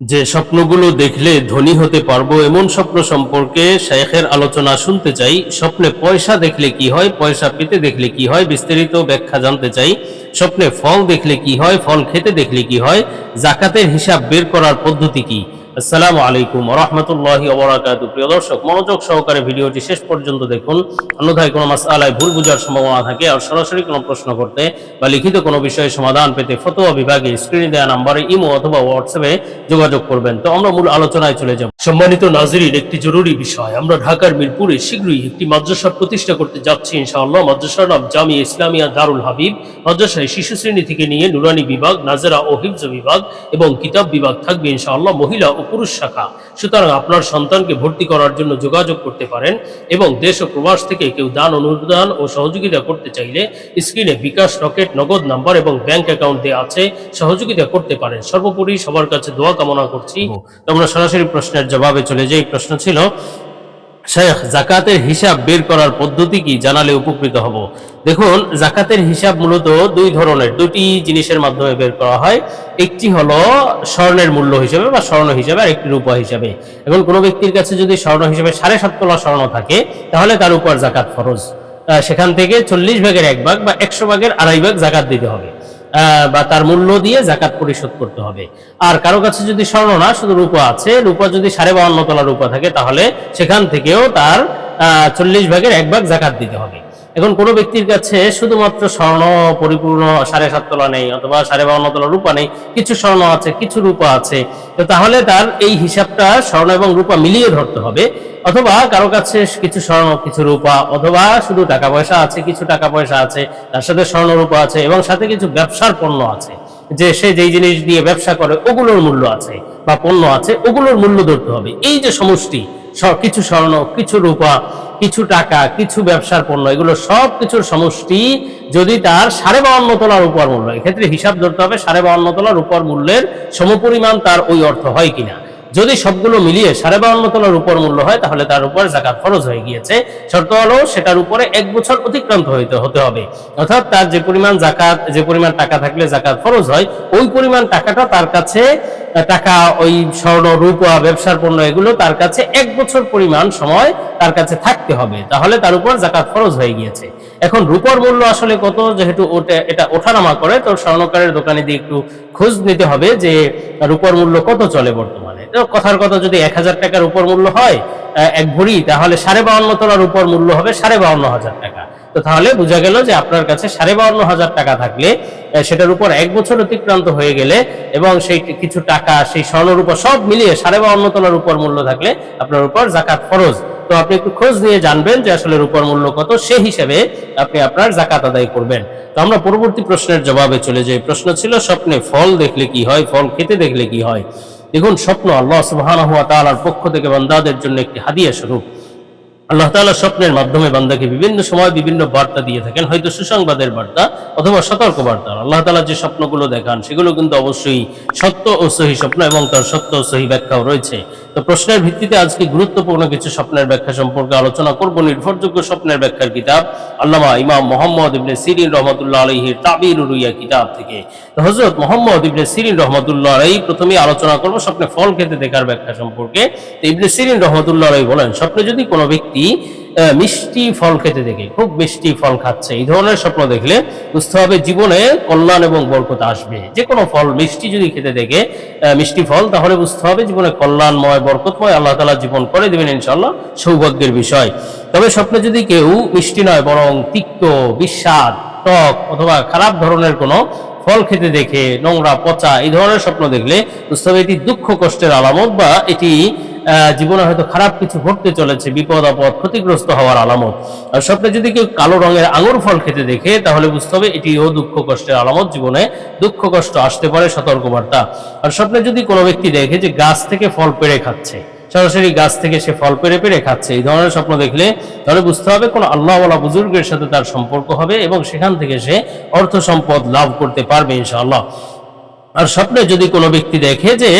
যে স্বপ্নগুলো দেখলে ধনী হতে পারব এমন স্বপ্ন সম্পর্কে শেখের আলোচনা শুনতে চাই। স্বপ্নে পয়সা দেখলে কি হয়, পয়সা পেতে দেখলে কি হয়, বিস্তারিত ব্যাখ্যা জানতে চাই। স্বপ্নে ফল দেখলে কি হয়, ফল খেতে দেখলে কি হয়, জাকাতের হিসাব বের করার পদ্ধতি কি? আসসালামু আলাইকুম রহমতুল্লাহি ওবরাকাতু প্রিয় দর্শক, মনোযোগ সহকারে ভিডিওটি শেষ পর্যন্ত দেখুন। অন্যথায় কোনো মাসআলায় ভুল বোঝার সম্ভাবনা থাকে আর সরাসরি কোনো প্রশ্ন করতে বা লিখিত কোনো বিষয়ে সমাধান পেতে ফতোয়া বিভাগে স্ক্রিনে দেওয়া নাম্বারে ইমো অথবা হোয়াটসঅ্যাপে যোগাযোগ করবেন। তো আমরা মূল আলোচনায় চলে যাব। সম্মানিত নাজরিন, একটি জরুরি বিষয়। আমরা ঢাকার মিরপুরে শীঘ্রই একটি মাদ্রাসা প্রতিষ্ঠা করতে যাচ্ছি ইনশাআল্লাহ। মাদ্রাসার নাম জামি ইসলামিয়া দারুল হাবিব। মাদ্রাসায় শিশু শ্রেণি থেকে নিয়ে নুরানি বিভাগ, নাজেরা ও হিফজ বিভাগ এবং কিতাব বিভাগ থাকবে ইনশাআল্লাহ। মহিলা ও পুরুষ শাখা। সুতরাং আপনার সন্তানকে ভর্তি করার জন্য যোগাযোগ করতে পারেন এবং দেশ ও প্রবাস থেকে কেউ দান অনুদান ও সহযোগিতা করতে চাইলে স্ক্রিনে বিকাশ রকেট নগদ নাম্বার এবং ব্যাংক অ্যাকাউন্ট দেওয়া আছে সহযোগিতা করতে পারেন। সর্বোপরি সবার কাছে দোয়া কামনা করছি। আমরা সরাসরি প্রশ্নের জবাবে চলে যাই। প্রশ্ন ছিল শেখ, জাকাতের হিসাব বের করার পদ্ধতি কি জানালে উপকৃত হব? দেখুন, জাকাতের হিসাব মূলত দুই ধরনের, দুটি জিনিসের মাধ্যমে বের করা হয়। একটি হলো স্বর্ণের মূল্য হিসেবে বা স্বর্ণ হিসেবে আর একটি রূপা হিসেবে। এখন কোনো ব্যক্তির কাছে যদি স্বর্ণ হিসেবে সাড়ে সাত তোলা স্বর্ণ থাকে, তাহলে তার উপর জাকাত ফরজ। সেখান থেকে চল্লিশ ভাগের এক ভাগ বা একশো ভাগের আড়াই ভাগ জাকাত দিতে হবে। বা তার মূল্য দিয়ে জাকাত পরিশোধ করতে হবে। আর কারও কাছে যদি স্বর্ণ না, শুধু রূপা আছে, রূপা যদি সাড়ে বাউন্ন তলা রূপা থাকে, তাহলে সেখান থেকেও তার চল্লিশ ভাগের এক ভাগ জাকাত দিতে হবে। এখন কোনো ব্যক্তির কাছে শুধুমাত্র স্বর্ণ পরিপূর্ণ সাড়ে সাত তলা নেই অথবা সাড়ে বাউন্ন তলা রূপা নেই, কিছু স্বর্ণ আছে, কিছু রূপা আছে, তো তাহলে তার এই হিসাবটা স্বর্ণ এবং রূপা মিলিয়ে ধরতে হবে। অথবা কারও কাছে কিছু স্বর্ণ, কিছু রূপা, অথবা শুধু টাকা পয়সা আছে, কিছু টাকা পয়সা আছে, তার সাথে স্বর্ণ রূপা আছে এবং সাথে কিছু ব্যবসার পণ্য আছে। যে সে যেই জিনিস দিয়ে ব্যবসা করে, ওগুলোর মূল্য আছে বা পণ্য আছে, ওগুলোর মূল্য ধরতে হবে। এই যে সমষ্টি কিছু স্বর্ণ, কিছু রূপা কিছু টাকা, কিছু ব্যবসার পণ্য, এগুলো সব কিছুর সমষ্টি যদি তার সাড়ে বাউন্ন তোলার উপর মূল্য। এক্ষেত্রে হিসাব ধরতে হবে সাড়ে বাউন্ন তোলার উপর মূল্যের সমপরিমাণ তার ওই অর্থ হয় কিনা। যদি সবগুলো মিলিয়ে সাড়ে বাউন্ন তলার উপর মূল্য হয়, তাহলে তার উপর জাকাত ফরজ হয়ে গিয়েছে। শর্ত হলো, সেটার উপরে এক বছর অতিক্রান্ত হইতে হতে হবে। অর্থাৎ তার যে পরিমাণ জাকাত, যে পরিমাণ টাকা থাকলে জাকাত ফরজ হয়, ওই পরিমাণ টাকাটা তার কাছে টাকা, ওই স্বর্ণ, রূপা, ব্যবসার পণ্য, এগুলো তার কাছে এক বছর পরিমাণ সময় তার কাছে থাকতে হবে। তাহলে তার উপর জাকাত ফরজ হয়ে গিয়েছে। এখন রূপর মূল্য আসলে কত? যেহেতু এটা ওঠানামা করে, তো স্বর্ণকারের দোকানে দিয়ে একটু খোঁজ নিতে হবে যে রূপর মূল্য কত চলে বর্তমানে। তো কথার কথা যদি এক হাজার টাকার উপর মূল্য হয় এক ভরি, তাহলে সাড়ে বাউন্ন তলার উপর মূল্য হবে সাড়ে বাউন্ন হাজার টাকা। তো তাহলে বোঝা গেল যে আপনার কাছে সাড়ে বাউন্ন হাজার টাকা থাকলে সেটার উপর এক বছর অতিক্রান্ত হয়ে গেলে এবং সেই কিছু টাকা, সেই স্বর্ণের উপর সব মিলিয়ে সাড়ে বাউন্ন তলার উপর মূল্য থাকলে আপনার উপর জাকাত ফরজ। তো আপনি একটু খোঁজ নিয়ে জানবেন যে আসলে রূপার মূল্য কত, সে হিসেবে আপনি আপনার জাকাত আদায় করবেন। তো আমরা পরবর্তী প্রশ্নের জবাবে চলে যাই। প্রশ্ন ছিল, স্বপ্নে ফল দেখলে কি হয়, ফল খেতে দেখলে কি হয়? দেখুন, স্বপ্ন আল্লাহ তাআলার পক্ষ থেকে বান্দাদের জন্য একটি হাদিয়া স্বরূপ। আল্লাহ তাআলা স্বপ্নের মাধ্যমে বান্দাকে বিভিন্ন সময় বিভিন্ন বার্তা দিয়ে থাকেন, হয়তো সুসংবাদের বার্তা অথবা সতর্ক বার্তা আল্লাহ তাআলা যে স্বপ্নগুলো দেখান, সেগুলো কিন্তু অবশ্যই সত্য ও সহি স্বপ্ন এবং তার সত্য ও সহি ব্যাখ্যাও রয়েছে। তো প্রশ্নের ভিত্তিতে আজকে গুরুত্বপূর্ণ কিছু স্বপ্নের ব্যাখ্যা সম্পর্কে আলোচনা করব। নির্ভরযোগ্য স্বপ্নের ব্যাখ্যার কিতাব আল্লামা ইমাম মোহাম্মদ ইবনে সিরিন রহমতুল্লাহ আলহির তাবির রুইয়া কিতাব থেকে। তো হজরত মোহাম্মদ ইবনে সিরিন রহমতুল্লাহ আলাই প্রথমে আলোচনা করব স্বপ্নে ফল খেতে দেখার ব্যাখ্যা সম্পর্কে। তো ইবনে সিরিন রহমতুল্লাহ আলাই বলেন, স্বপ্নে যদি কোনো ব্যক্তি আহ, মিষ্টি ফল খেতে দেখে খুব মিষ্টি ফল খাচ্ছে। এই ধরনের স্বপ্ন দেখলে বুঝতে হবে জীবনে কল্যাণ এবং বরকত আসবে। যে কোনো ফল মিষ্টি যদি খেতে দেখে মিষ্টি ফল তাহলে বুঝতে হবে জীবনে কল্যাণময় বরকতময় আল্লাহ তালা জীবন করে দেবেন ইনশাল্লাহ সৌভাগ্যের বিষয়। তবে স্বপ্নে যদি কেউ মিষ্টি নয় বরং তিক্ত বিস্বাদ টক অথবা খারাপ ধরনের কোনো ফল খেতে দেখে নোংরা পচা এই ধরনের স্বপ্ন দেখলে বুঝতে হবে এটি দুঃখ কষ্টের আলামত বা এটি জীবনে হয়তো খারাপ কিছু ঘটতে চলেছে, বিপদ, আপদ, ক্ষতিগ্রস্ত হওয়ার আলামত। আর স্বপ্নে যদি কেউ কালো রঙের আঙুর ফল খেতে দেখে, তাহলে বুঝতে হবে এটিও দুঃখ কষ্টের আলামত জীবনে। দুঃখ কষ্ট আসতে পারে সতর্কবার্তা। আর স্বপ্নে যদি কোনো ব্যক্তি দেখে যে গাছ থেকে ফল পেড়ে খাচ্ছে, সরাসরি গাছ থেকে সে ফল পেরে পেরে খাচ্ছে, এই ধরনের স্বপ্ন দেখলে তাহলে বুঝতে হবে কোনো আল্লাহওয়ালা বুজুর্গের সাথে তার সম্পর্ক হবে এবং সেখান থেকে সে অর্থ সম্পদ লাভ করতে পারবে ইনশাআল্লাহ। আর স্বপ্নে যদি কোনো ব্যক্তি দেখে যে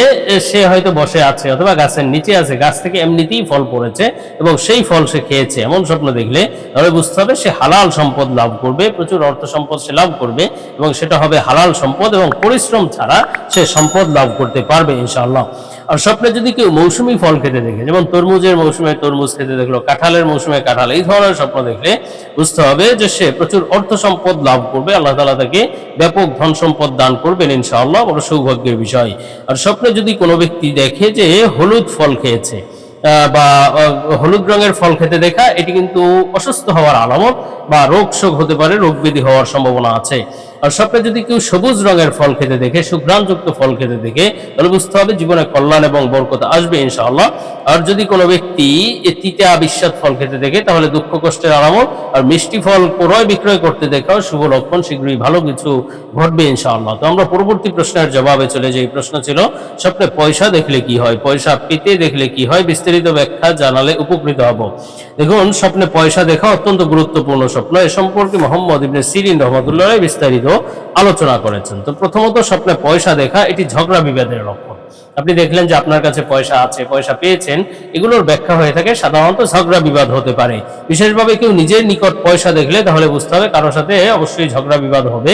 সে হয়তো বসে আছে অথবা গাছের নিচে আছে, গাছ থেকে এমনিতেই ফল পড়েছে এবং সেই ফল সে খেয়েছে, এমন স্বপ্ন দেখলে তাহলে বুঝতে হবে সে হালাল সম্পদ লাভ করবে, প্রচুর অর্থ সম্পদ সে লাভ করবে এবং সেটা হবে হালাল সম্পদ এবং পরিশ্রম ছাড়া সে সম্পদ লাভ করতে পারবে, ইনশাআল্লাহ। আর স্বপ্নে যদি কেউ মৌসুমী ফল খেতে দেখে, যেমন তরমুজের মৌসুমে তরমুজ খেতে দেখল, কাঁঠালের মৌসুমে কাঁঠাল, এই ধরনের স্বপ্ন দেখলে বুঝতে হবে যে সে প্রচুর অর্থ সম্পদ লাভ করবে, আল্লাহ তালা তাকে ব্যাপক ধন সম্পদ দান করবেন ইনশাআল্লাহ, বড় সৌভাগ্যের বিষয়। আর স্বপ্নে যদি কোনো ব্যক্তি দেখে যে হলুদ ফল খেয়েছে বা হলুদ রঙের ফল খেতে দেখা, এটি কিন্তু অসুস্থ হওয়ার আলামত বা রোগ শোক হতে পারে রোগ ব্যাধি হওয়ার সম্ভাবনা আছে। আর স্বপ্নে যদি কেউ সবুজ রঙের ফল খেতে দেখে, সুঘ্রাণযুক্ত ফল খেতে দেখে, তাহলে বুঝতে হবে জীবনে কল্যাণ এবং বরকত আসবে ইনশাআল্লাহ। আর যদি কোনো ব্যক্তি এ তিতা বিস্বাদ ফল খেতে দেখে, তাহলে দুঃখ কষ্টের আলামত আর মিষ্টি ফল ক্রয় বিক্রয় করতে দেখাও শুভ লক্ষণ, শীঘ্রই ভালো কিছু ঘটবে ইনশাআল্লাহ। তো আমরা পরবর্তী প্রশ্নের জবাবে চলে যাই। প্রশ্ন ছিল, স্বপ্নে পয়সা দেখলে কি হয়? পয়সা পেতে দেখলে কি হয়? বিস্তারিত ব্যাখ্যা জানালে উপকৃত হব। দেখুন, স্বপ্নে পয়সা দেখা অত্যন্ত গুরুত্বপূর্ণ স্বপ্ন। এ সম্পর্কে মোহাম্মদ ইবনে সিরিন রহমতুল্লাহ বিস্তারিত। আলোচনা করেছেন। তো প্রথমত স্বপ্নে পয়সা দেখা এটি ঝগড়া বিবাদের লক্ষণ আপনি দেখলেন যে আপনার কাছে পয়সা আছে, পয়সা পেয়েছেন, এগুলোর ব্যাখ্যা হয়ে থাকে, সাধারণত ঝগড়া বিবাদ হতে পারে। বিশেষভাবে কেউ নিজের নিকট পয়সা দেখলে তাহলে বুঝতে হবে কারোর সাথে অবশ্যই ঝগড়া বিবাদ হবে।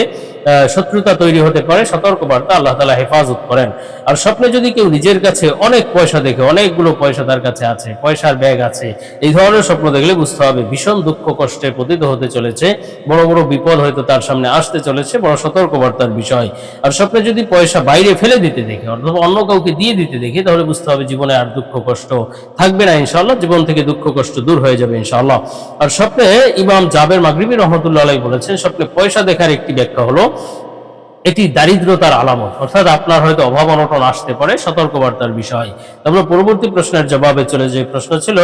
শত্রুতা তৈরি হতে পারে, সতর্কবার্তা আল্লাহ তালা হেফাজত করেন। আর স্বপ্নে যদি কেউ নিজের কাছে অনেক পয়সা দেখে, অনেকগুলো পয়সা তার কাছে আছে, পয়সার ব্যাগ আছে, এই ধরনের স্বপ্ন দেখলে বুঝতে হবে ভীষণ দুঃখ কষ্টে পতিত হতে চলেছে, বড় বড় বিপদ হয়তো তার সামনে আসতে চলেছে, বড় সতর্কবার্তার বিষয়। আর স্বপ্নে যদি পয়সা বাইরে ফেলে দিতে দেখে, অথবা অন্য কাউকে দিয়ে দিতে দেখি, তাহলে বুঝতে হবে জীবনে আর দুঃখ কষ্ট থাকবে না, ইনশাআল্লাহ। জীবন থেকে দুঃখ কষ্ট দূর হয়ে যাবে ইনশাল্লাহ আর স্বপ্নে ইমাম জাবের মাগরিবি রহমতুল্লাহ বলেছেন, স্বপ্নে পয়সা দেখার একটি ব্যাখ্যা হলো, এটি দারিদ্রতার আলামত। অর্থাৎ আপনার হয়তো অভাব অনটন আসতে পারে, সতর্কবার্তার বিষয়। তারপরে পরবর্তী প্রশ্নের জবাবে চলে যে প্রশ্ন ছিল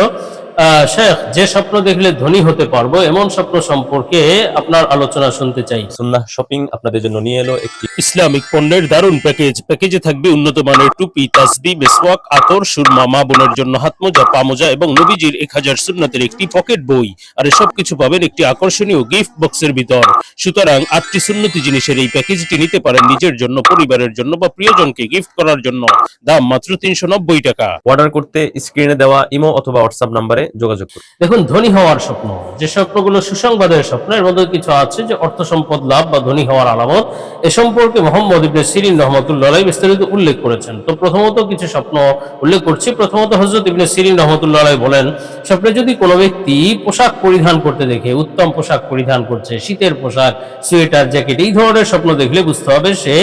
শেখ যে স্বপ্ন দেখলে ধনী হতে পারব এমন স্বপ্ন সম্পর্কে আপনার আলোচনা শুনতে চাই। সুন্নাহ শপিং আপনাদের জন্য নিয়ে এলো একটি ইসলামিক পণ্যের দারুণ প্যাকেজ। প্যাকেজে থাকবে উন্নত মানের টুপি তাসবি মেসওয়াক আতর সুরমা মা বোনের জন্য হাতমোজা পামোজা এবং নবীজির এক হাজার সুন্নাতের একটি পকেট বই। আর সব কিছু পাবেন একটি আকর্ষণীয় গিফট বক্সের ভিতর। সুতরাং আটটি সুন্নতি জিনিসের এই প্যাকেজটি নিতে পারেন নিজের জন্য পরিবারের জন্য বা প্রিয়জনকে গিফট করার জন্য। দাম মাত্র তিনশো নব্বই টাকা। অর্ডার করতে স্ক্রিনে দেওয়া ইমো অথবা হোয়াটসঅ্যাপ নাম্বারে যোগাযোগ করুন। দেখুন, ধনী হওয়ার স্বপ্ন। যে স্বপ্নগুলো সুসংবাদের স্বপ্ন, এর মধ্যে কিছু আছে যে অর্থ সম্পদ লাভ বা ধনী হওয়ার আলামত। এ সম্পর্কে মোহাম্মদ ইবনে সিরিন রহমতুল্লাহ বিস্তারিত উল্লেখ করেছেন। তো প্রথমত কিছু স্বপ্ন উল্লেখ করছি। প্রথমত হজরত ইবনে সিরিন রহমতুল্লাহ বলেন, স্বপ্নে যদি কোনো ব্যক্তি পোশাক পরিধান করতে দেখে, উত্তম পোশাক পরিধান করছে, শীতের পোশাক, সোয়েটার, জ্যাকেট, এই ধরনের স্বপ্ন দেখলে বুঝতে হবে সে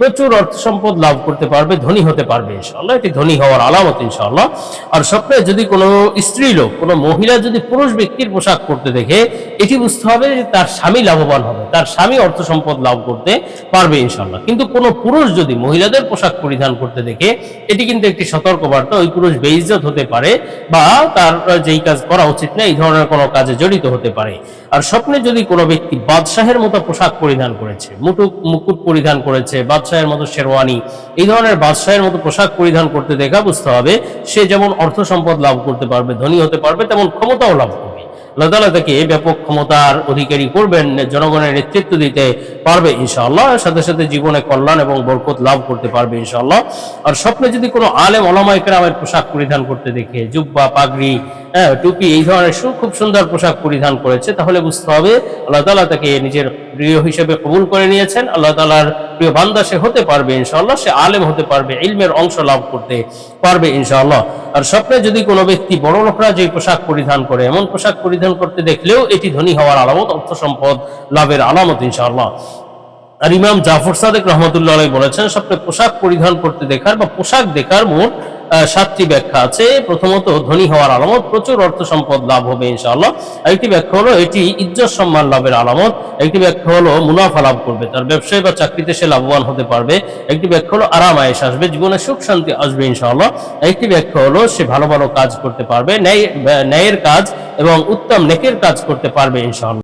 প্রচুর অর্থ সম্পদ লাভ করতে পারবে, ধনী হতে পারবে ইনশাআল্লাহ। এটি ধনী হওয়ার আলামত ইনশাআল্লাহ। আর স্বপ্নে যদি কোনো স্ত্রী লোক, কোনো মহিলা যদি পুরুষ ব্যক্তির পোশাক পরতে দেখে, এটি বুঝতে হবে যে তার স্বামী লাভবান হবে, তার স্বামী অর্থ সম্পদ লাভ করতে পারবে ইনশাআল্লাহ। কিন্তু কোনো পুরুষ যদি মহিলাদের পোশাক পরিধান করতে দেখে, এটি কিন্তু একটি সতর্ক বার্তা ওই পুরুষ বেইজ্জত হতে পারে বা তার যেই কাজ করা উচিত না, এই ধরনের কোনো কাজে জড়িত হতে পারে। আর স্বপ্নে যদি কোনো ব্যক্তি বাদশাহের মতো পোশাক পরিধান করেছে, মুটুক, মুকুট পরিধান করেছে বাদশাহের মতো শেরওয়ানি, এই ধরনের বাদশাহের মতো পোশাক পরিধান করতে দেখা বুঝতে হবে, সে যেমন অর্থ সম্পদ লাভ করতে পারবে, ধনী হতে পারবে, তেমন ক্ষমতাও লাভ করবে। আল্লাহ তাকে ব্যাপক ক্ষমতার অধিকারী করবেন, জনগণের নেতৃত্ব দিতে পারবে ইনশাআল্লাহ, সাথে সাথে জীবনে কল্যাণ এবং বরকত লাভ করতে পারবে ইনশাআল্লাহ। আর স্বপ্নে যদি কোনো আলেম ওলামায়ে কেরামের পোশাক পরিধান করতে দেখে, জুব্বা, পাগড়ি হ্যাঁ টুপি এই ধরনের সু- খুব সুন্দর পোশাক পরিধান করেছে। তাহলে বুঝতে হবে, আল্লাহ তাআলা তাকে নিজের প্রিয় হিসেবে কবুল করে নিয়েছেন। আল্লাহ তাআলার প্রিয় বান্দা সে হতে পারবে ইনশাআল্লাহ, সে আলেম হতে পারবে, ইলমের অংশ লাভ করতে পারবে ইনশাআল্লাহ। আর স্বপ্নে যদি কোনো ব্যক্তি বড় লোকরা যে পোশাক পরিধান করে, এমন পোশাক পরিধান করতে দেখলেও এটি ধনী হওয়ার আলামত অর্থ সম্পদ লাভের আলামত ইনশাআল্লাহ। আর ইমাম জাফর সাদেক রহমতুল্লাহ বলেছেন, স্বপ্নে পোশাক পরিধান করতে দেখার বা পোশাক দেখার মোট সাতটি ব্যাখ্যা আছে। প্রথমত, ধনী হওয়ার আলামত। প্রচুর অর্থ সম্পদ লাভ হবে, ইনশাআল্লাহ। আরেকটি ব্যাখ্যা হলো, এটি ইজ্জত সম্মান লাভের আলামত। একটি ব্যাখ্যা হলো, মুনাফা লাভ করবে। তার ব্যবসায় বা চাকরিতে সে লাভবান হতে পারবে। একটি ব্যাখ্যা হলো, আরাম আয়েস আসবে। জীবনে সুখ, শান্তি আসবে, ইনশাআল্লাহ। একটি ব্যাখ্যা হলো, সে ভালো ভালো কাজ করতে পারবে, ন্যায়, ন্যায়ের কাজ এবং উত্তম নেকের কাজ করতে পারবে, ইনশাআল্লাহ।